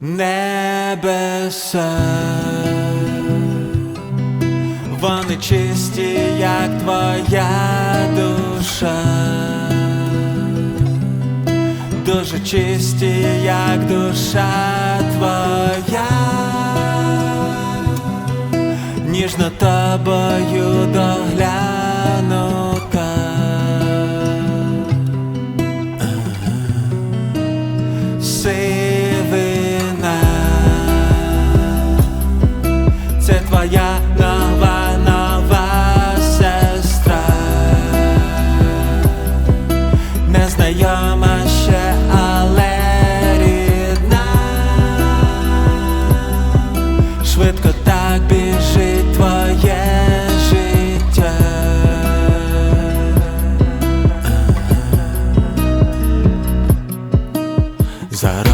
Небеса, вони чисті, як твоя душа, дуже чисті, як душа твоя, ніжно тобою доглянута. Незнайома ще, але рідна, швидко так біжить твоє життя. За роком